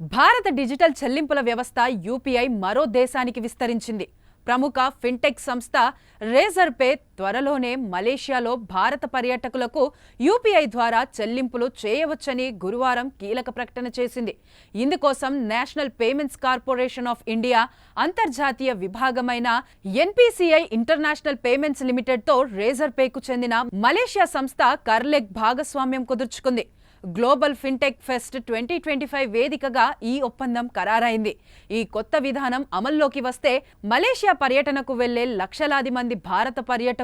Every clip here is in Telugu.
భారత డిజిటల్ చెల్లింపుల వ్యవస్థ యూపీఐ మరో దేశానికి విస్తరించింది. ప్రముఖ ఫిన్టెక్ సంస్థ రేజర్ పే త్వరలోనే మలేషియాలో భారత పర్యాటకులకు యూపీఐ ద్వారా చెల్లింపులు చేయవచ్చని గురువారం కీలక ప్రకటన చేసింది. ఇందుకోసం National Payments Corporation of India అంతర్జాతీయ విభాగమైన ఎన్పిసిఐ ఇంటర్నేషనల్ పేమెంట్స్ లిమిటెడ్తో రేజర్ పేకు చెందిన మలేషియా సంస్థ కర్లెక్ భాగస్వామ్యం కుదుర్చుకుంది. Global Fintech Fest twenty twenty five వేదికగా ఈ ఒప్పందం ఖరారైంది. ఈ కొత్త విధానం అమల్లోకి వస్తే మలేషియా పర్యటనకు వెళ్ళే లక్షలాది మంది భారత పర్యటకులు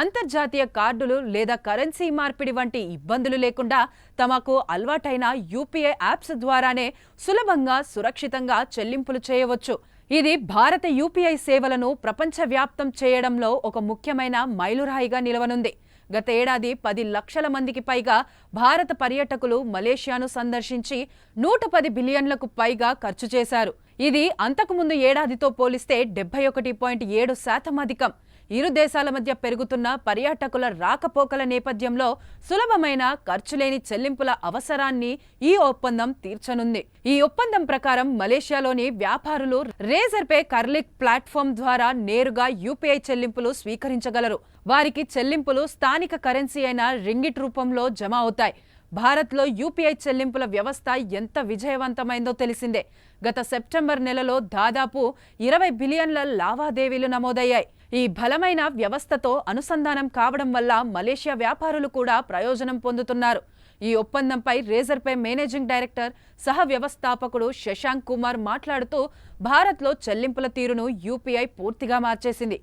అంతర్జాతీయ కార్డులు లేదా కరెన్సీ మార్పిడి వంటి ఇబ్బందులు లేకుండా తమకు అలవాటైన యూపీఐ యాప్స్ ద్వారానే సులభంగా సురక్షితంగా చెల్లింపులు చేయవచ్చు. ఇది భారత యూపీఐ సేవలను ప్రపంచవ్యాప్తం చేయడంలో ఒక ముఖ్యమైన మైలురాయిగా నిలవనుంది. గత ఏడాది పది లక్షల మందికి పైగా భారత పర్యాటకులు మలేషియాను సందర్శించి నూట పది బిలియన్లకు పైగా ఖర్చు చేశారు. ఇది అంతకుముందు ఏడాదితో పోలిస్తే డెబ్బై ఒకటి పాయింట్ ఏడు శాతం అధికం. ఇరు దేశాల మధ్య పెరుగుతున్న పర్యాటకుల రాకపోకల నేపథ్యంలో సులభమైన ఖర్చులేని చెల్లింపుల అవసరాన్ని ఈ ఒప్పందం తీర్చనుంది. ఈ ఒప్పందం ప్రకారం మలేషియాలోని వ్యాపారులు రేజర్ పే కర్లిక్ ప్లాట్ఫామ్ ద్వారా నేరుగా యూపీఐ చెల్లింపులు స్వీకరించగలరు. వారికి చెల్లింపులు స్థానిక కరెన్సీ అయిన రింగిట్ రూపంలో జమ అవుతాయి. భారత్లో యూపీఐ చెల్లింపుల వ్యవస్థ ఎంత విజయవంతమైందో తెలిసిందే. గత సెప్టెంబర్ నెలలో దాదాపు ఇరవై బిలియన్ల లావాదేవీలు నమోదయ్యాయి. ఈ బలమైన వ్యవస్థతో అనుసంధానం కావడం వల్ల మలేషియా వ్యాపారులు కూడా ప్రయోజనం పొందుతున్నారు. ఈ ఒప్పందంపై రేజర్పై మేనేజింగ్ డైరెక్టర్ సహ వ్యవస్థాపకుడు శశాంక్ కుమార్ మాట్లాడుతూ భారత్లో చెల్లింపుల తీరును యూపీఐ పూర్తిగా మార్చేసింది.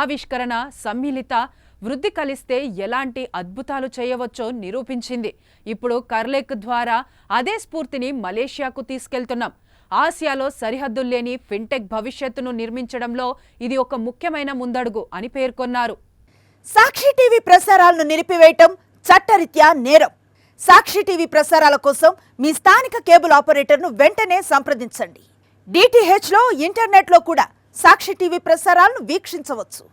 ఆవిష్కరణ సమ్మిళిత వృద్ధి కలిస్తే ఎలాంటి అద్భుతాలు చేయవచ్చో నిరూపించింది. ఇప్పుడు కర్లేక్ ద్వారా అదే స్ఫూర్తిని మలేషియాకు తీసుకెళ్తున్నాం. ఆసియాలో సరిహద్దులు లేని ఫిన్టెక్ భవిష్యత్తును నిర్మించడంలో ఇది ఒక ముఖ్యమైన ముందడుగు అని పేర్కొన్నారు. సాక్షి టీవీ ప్రసారాలను నిలిపివేయటం చట్టరీత్యా నేరం. సాక్షి టీవీ ప్రసారాల కోసం మీ స్థానిక కేబుల్ ఆపరేటర్ను వెంటనే సంప్రదించండి. డిటిహెచ్లో ఇంటర్నెట్లో కూడా సాక్షి టీవీ ప్రసారాలను వీక్షించవచ్చు.